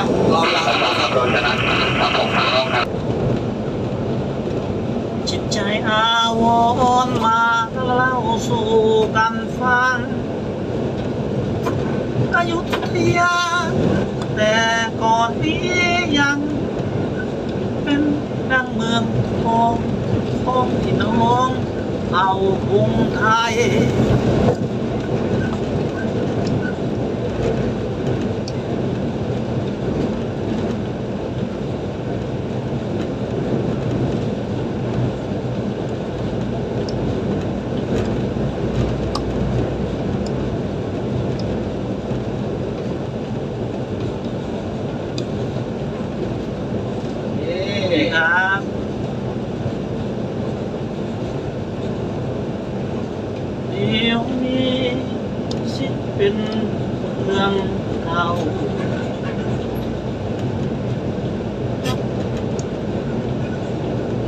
อะลองลองลองครับโดนชนะครับผมครับจิตใจอาวรณ์มาเล่าสู่กันฟังอายุธยา แต่ก่อนนี้ยัง เป็นดังเมืองทองของพี่น้อง เอากรุงไทย นี่ครับเดี๋ยวนี้ชิดเป็นเมืองเก่า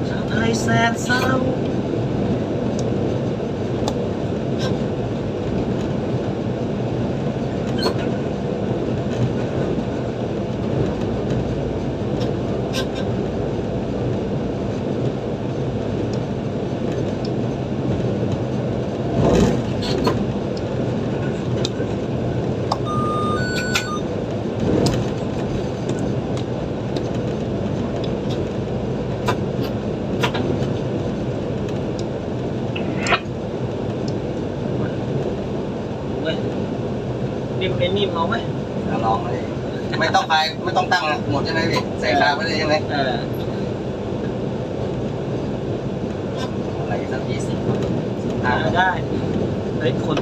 จะได้แสนเศร้า นี่เป็นนี่มเอาไหมลองเลยไม่ต้องไปไม่ต้องตั้งหมดใช่ไหมพี่ใส่คาไปเลยใช่ไหมเอออะไรสักยี่สิบอ่าได้เฮ้ยคน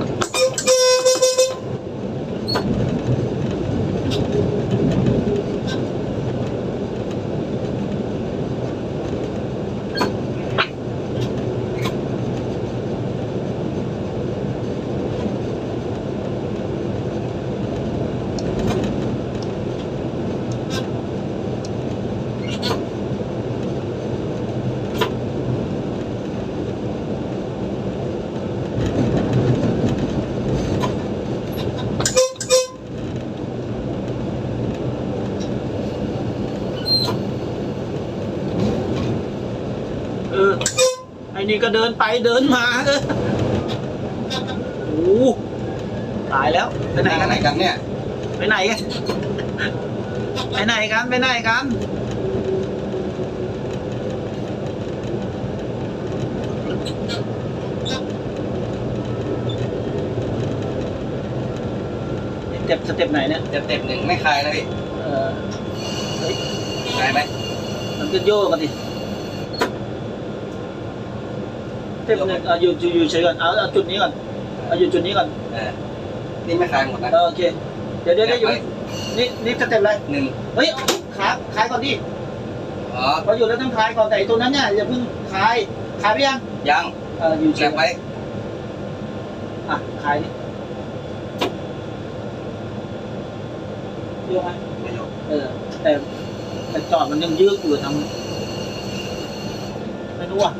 เออ ไอ้นี่ก็เดินไปเดินมาเออโอ้โหตายแล้วไปไหนนั่งกันไหนกันเนี่ย ไปไหนกันไปไหนกันไปไหนกันเจ็บสเต็ปไหนเนี่ยจะเต็มหนึ่งไม่คลายนะพี่เออเฮ้ยคลายไหมมันก็โยกกันดิสเต็ ปหนึ่งเอาอยู่อยู่อยู่เฉยก่อนเอาเอาจุดนี้ก่อนเอาอยู่จุดนี้ก่อนเออนี่ไม่คลายหมดนะเออโอเคเดี๋ยวเดี๋ยวเดี๋ยวอยู่นี่นี่สเต็ปอะไรหนึ่งเฮ้ยขาขายก่อนดิอ๋อพออยู่แล้วต้องขายก่อนแต่ไอ้ตัวนั้นเนี่ยอย่าเพิ่งขายขายไปยังยังเอออยู่เฉเก็ยบไว้อะขายดิยกไหมไม่ยกเออแต่แต่จอดมันยังยืดอยู่ทำไม่รู้อะ